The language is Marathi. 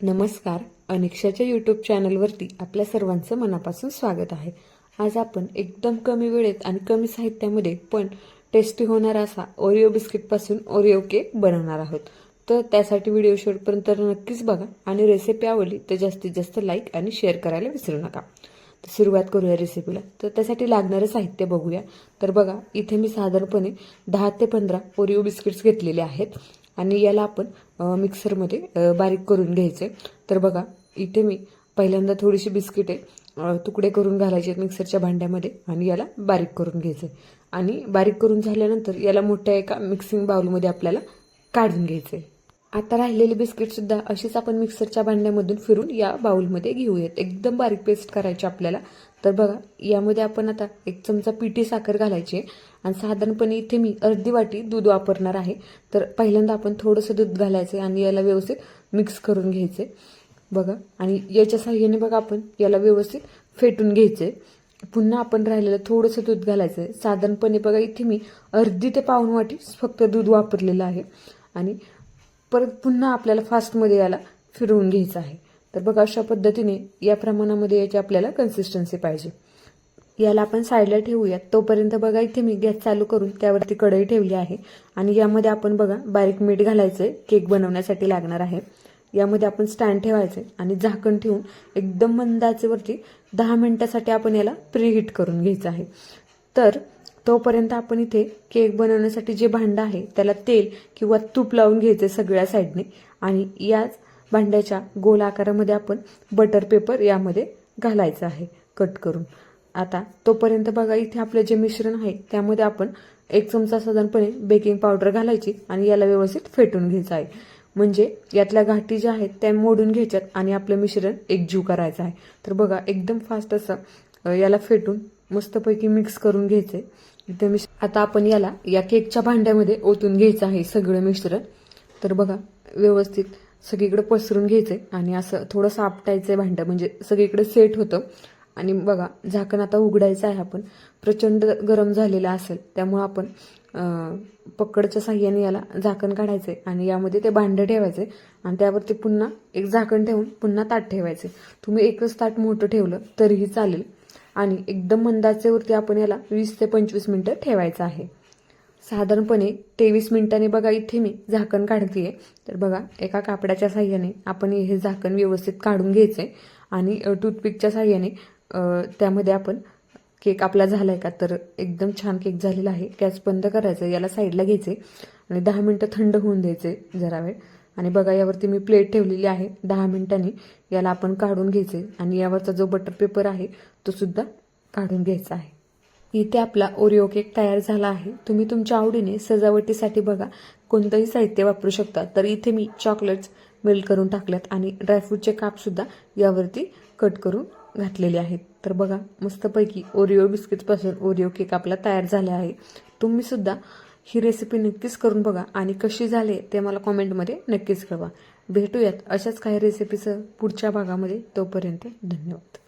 नमस्कार. अनिक्षाच्या यूट्यूब चॅनलवरती आपल्या सर्वांचं मनापासून स्वागत आहे. आज आपण एकदम कमी वेळेत आणि कमी साहित्यामध्ये पण टेस्टी होणारा असा ओरिओ बिस्किटपासून ओरिओ केक बनवणार आहोत. तर त्यासाठी व्हिडिओ शेवटपर्यंत नक्कीच बघा आणि रेसिपी आवडली तर जास्तीत जास्त लाईक आणि शेअर करायला विसरू नका. तर सुरुवात करूया रेसिपीला तर त्यासाठी लागणारं साहित्य बघूया. तर बघा इथे मी साधारणपणे दहा ते पंधरा ओरिओ बिस्किट्स घेतलेले आहेत. आणि याला आपण मिक्सरमध्ये बारीक करून घ्यायचे तर बघा इथे मी पहिल्यांदा थोडीशी बिस्किटे तुकडे करून घालायचे आहेत मिक्सरच्या भांड्यामध्ये आणि याला बारीक करून घ्यायचे आणि बारीक करून झाल्यानंतर याला मोठ्या एका मिक्सिंग बाउलमध्ये आपल्याला काढून घ्यायचे आता राहिलेली बिस्किटसुद्धा अशीच आपण मिक्सरच्या भांड्यामधून फिरून या बाउलमध्ये घेऊयात. एकदम बारीक पेस्ट करायची आपल्याला. तर बघा यामध्ये आपण आता एक चमचा पिठी साखर घालायची आहे. आणि साधारणपणे इथे मी अर्धी वाटी दूध वापरणार आहे. तर पहिल्यांदा आपण थोडंसं दूध घालायचं आणि याला व्यवस्थित मिक्स करून घ्यायचे बघा आणि याच्या साह्याने बघा आपण याला व्यवस्थित फेटून घ्यायचे पुन्हा आपण राहिलेलं थोडंसं दूध घालायचं आहे. साधारणपणे बघा इथे मी अर्धी ते पाऊण वाटी फक्त दूध वापरलेलं आहे. आणि परत पुन्हा आपल्याला फास्टमध्ये याला फिरवून घ्यायचं आहे. तर बघा अशा पद्धतीने या प्रमाणामध्ये याची आपल्याला कन्सिस्टन्सी पाहिजे. याला आपण साईडला ठेवूयात. तोपर्यंत बघा इथे मी गॅस चालू करून त्यावरती कढई ठेवली आहे. आणि यामध्ये आपण बघा बारीक मीठ घालायचं केक बनवण्यासाठी लागणार आहे. यामध्ये आपण स्टँड ठेवायचे आणि झाकण ठेवून एकदम मंदाचेवरती दहा मिनिटासाठी आपण याला प्रीहीट करून घ्यायचं आहे. तर तोपर्यंत आपण इथे केक बनवण्यासाठी जे भांडं आहे त्याला तेल किंवा तूप लावून घ्यायचे सगळ्या साईडने. आणि याच भांड्याच्या गोल आकारामध्ये आपण बटर पेपर यामध्ये घालायचं आहे कट करून. आता तोपर्यंत बघा इथे आपलं जे मिश्रण आहे त्यामध्ये आपण एक चमचा साधारणपणे बेकिंग पावडर घालायची आणि याला व्यवस्थित फेटून घ्यायचं आहे. म्हणजे यातल्या गाठी ज्या आहेत त्या मोडून घ्यायच्यात आणि आपलं मिश्रण एकजीव करायचं आहे. तर बघा एकदम फास्ट असं याला फेटून मस्तपैकी मिक्स करून घ्यायचे इथे मिश आता आपण याला या केकच्या भांड्यामध्ये ओतून घ्यायचं आहे सगळं मिश्रण. तर बघा व्यवस्थित सगळीकडे पसरून घ्यायचंय आणि असं थोडंसं आहे भांडं म्हणजे सगळीकडे सेट होतं. आणि बघा झाकण आता उघडायचं आहे आपण. प्रचंड गरम झालेलं असेल त्यामुळं आपण पकडच्या साह्याने याला झाकण काढायचं आहे आणि यामध्ये ते भांडं ठेवायचं आहे आणि त्यावरती पुन्हा एक झाकण ठेवून पुन्हा ताट ठेवायचे तुम्ही एकच ताट मोठं ठेवलं तरीही चालेल. आणि एकदम मंदाचेवरती आपण याला वीस ते पंचवीस मिनटं ठेवायचं आहे. साधारणपणे तेवीस मिनिटांनी बघा इथे मी झाकण काढते तर बघा एका कापडाच्या साह्याने आपण हे झाकण व्यवस्थित काढून घ्यायचंय आणि टूथपिकच्या साह्याने त्यामध्ये आपण केक आपला झाला आहे का? तर एकदम छान केक झालेला आहे. गॅस बंद करायचं याला साईडला घ्यायचे आणि दहा मिनटं थंड होऊन द्यायचे जरा वेळ. आणि बघा यावरती मी प्लेट ठेवलेली आहे दहा मिनिटांनी. याला आपण काढून घ्यायचे आणि यावरचा जो बटर पेपर आहे तो सुद्धा काढून घ्यायचा आहे. इथे आपला ओरिओ केक तयार झाला आहे. तुम्ही तुमच्या आवडीने सजावटीसाठी बघा. कोणतंही साहित्य वापरू शकता. तर इथे मी चॉकलेट्स मेल्ट करून टाकल्यात आणि ड्रायफ्रूटचे कापसुद्धा यावरती कट करून घातलेले आहेत. तर बघा मस्तपैकी ओरिओ बिस्किट्सपासून ओरिओ केक आपला तयार झाला आहे. तुम्ही सुद्धा ही रेसिपी नक्कीच करून बघा. आणि कशी झाले ते मला कॉमेंटमध्ये नक्कीच कळवा. भेटूयात अशाच काही रेसिपीचं पुढच्या भागामध्ये. तोपर्यंत धन्यवाद.